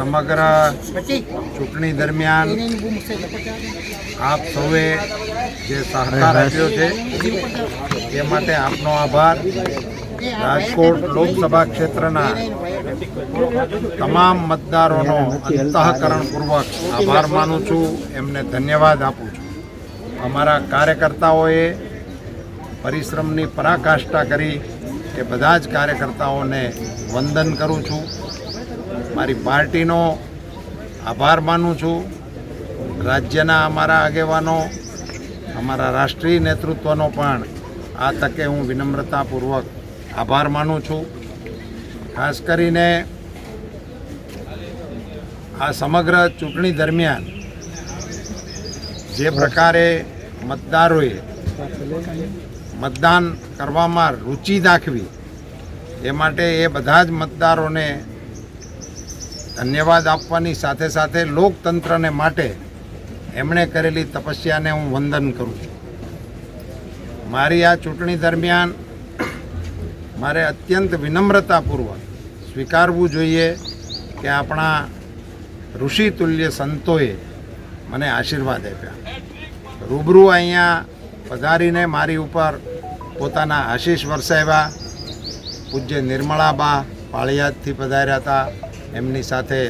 સમગ્ર ચૂંટણી દરમિયાન આપ સૌએ જે સહકાર આપ્યો છે એ માટે આપનો આભાર. રાજકોટ લોકસભા ક્ષેત્રના તમામ મતદારોનો અંતઃકરણપૂર્વક આભાર માનું છું. એમને ધન્યવાદ આપું છું. અમારા કાર્યકર્તાઓએ પરિશ્રમની પરાકાષ્ઠા કરી કે બધા જ કાર્યકર્તાઓને વંદન કરું છું. મારી પાર્ટીનો આભાર માનું છું. રાજ્યના અમારા આગેવાનો, અમારા રાષ્ટ્રીય નેતૃત્વનો પણ આ તકે હું વિનમ્રતાપૂર્વક આભાર માનું છું. ખાસ કરીને આ સમગ્ર ચૂંટણી દરમિયાન જે પ્રકારે મતદારોએ મતદાન કરવામાં રુચિ દાખવી, એ માટે એ બધા જ મતદારોને ધન્યવાદ આપવાની સાથે સાથે લોકતંત્રને માટે એમણે કરેલી તપસ્યાને હું વંદન કરું છું. મારી આ ચૂંટણી દરમિયાન મારે અત્યંત વિનમ્રતાપૂર્વક સ્વીકારવું જોઈએ કે આપણા ઋષિતુલ્ય સંતોએ મને આશીર્વાદ આપ્યા. રૂબરૂ અહીંયા પધારીને મારી ઉપર પોતાના આશીષ વરસાવ્યા. પૂજ્ય નિર્મળાબા પાળિયાદથી પધાર્યા હતા. એમની સાથે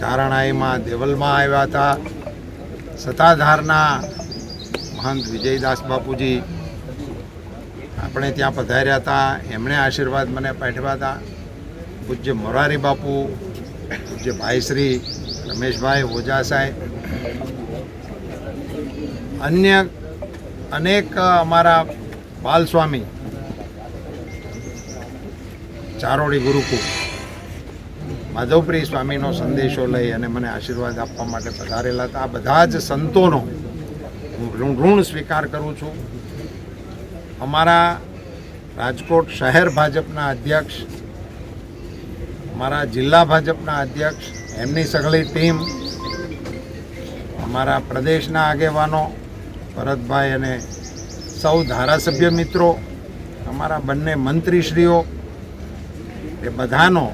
ચારણાઈમાં દેવલમાં આવ્યા હતા. સત્તાધારના મહંત વિજયદાસ બાપુજી આપણે ત્યાં પધાર્યા હતા. એમણે આશીર્વાદ મને પાઠવ્યા હતા. પૂજ્ય મોરારી બાપુ, પૂજ્ય ભાઈશ્રી, રમેશભાઈ ઓઝા સાહેબ, અન્ય અનેક અમારા બાલસ્વામી ચારોડી ગુરુકુળ. માધવપ્રિય સ્વામીનો સંદેશો લઈ અને મને આશીર્વાદ આપવા માટે પધારેલા હતા. આ બધા જ સંતોનો હું ઋણ સ્વીકાર કરું છું. અમારા રાજકોટ શહેર ભાજપના અધ્યક્ષ, અમારા જિલ્લા ભાજપના અધ્યક્ષ, એમની સઘળી ટીમ, અમારા પ્રદેશના આગેવાનો, ભરતભાઈ અને સૌ ધારાસભ્ય મિત્રો, અમારા બંને મંત્રીશ્રીઓ, એ બધાનો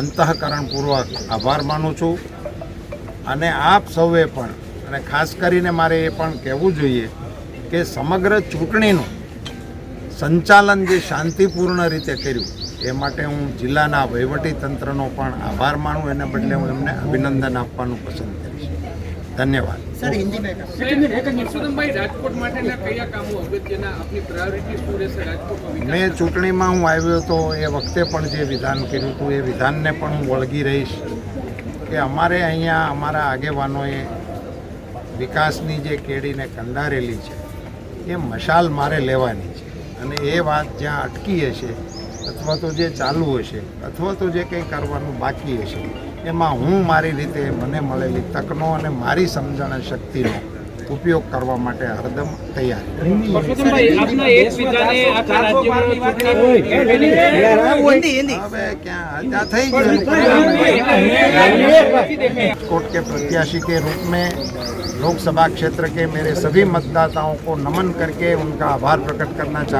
અંતઃકરણપૂર્વક આભાર માનું છું. અને આપ સૌએ પણ, અને ખાસ કરીને મારે એ પણ કહેવું જોઈએ કે સમગ્ર ચૂંટણીનું સંચાલન જે શાંતિપૂર્ણ રીતે કર્યું, એ માટે હું જિલ્લાના વહીવટી તંત્રનો પણ આભાર માનું, એના બદલે હું એમને અભિનંદન આપવાનું પસંદ ધન્યવાદ. પરસોત્તમભાઈ રાજકોટ માટેના કયા કામો અગત્યના? આપની પ્રાયોરિટી શું રહેશે રાજકોટમાં મેં ચૂંટણીમાં હું આવ્યો તો એ વખતે પણ જે વિધાન કર્યું હતું એ વિધાનને પણ હું વળગી રહીશ કે અમારે અહીંયા અમારા આગેવાનોએ વિકાસની જે કેડીને કંડારેલી છે એ મશાલ મારે લેવાની છે. અને એ વાત જ્યાં અટકી હશે અથવા તો જે ચાલુ હશે અથવા તો જે કંઈ કરવાનું બાકી હશે એમાં હું મારી રીતે મને મળેલી તકનો અને મારી સમજણ શક્તિનો ઉપયોગ કરવા માટે હરદમ તૈયાર છું. પરસોત્તમભાઈ આપના એક વિધાને આખા રાજ્યમાં ચૂંટણી હવે ક્યાં ત્યાં થઈ ગયું कोर्ट के प्रत्याशी के रूप में लोकसभा क्षेत्र के मेरे सभी मतदाताओं को नमन करके उनका आभार प्रकट करना चाहता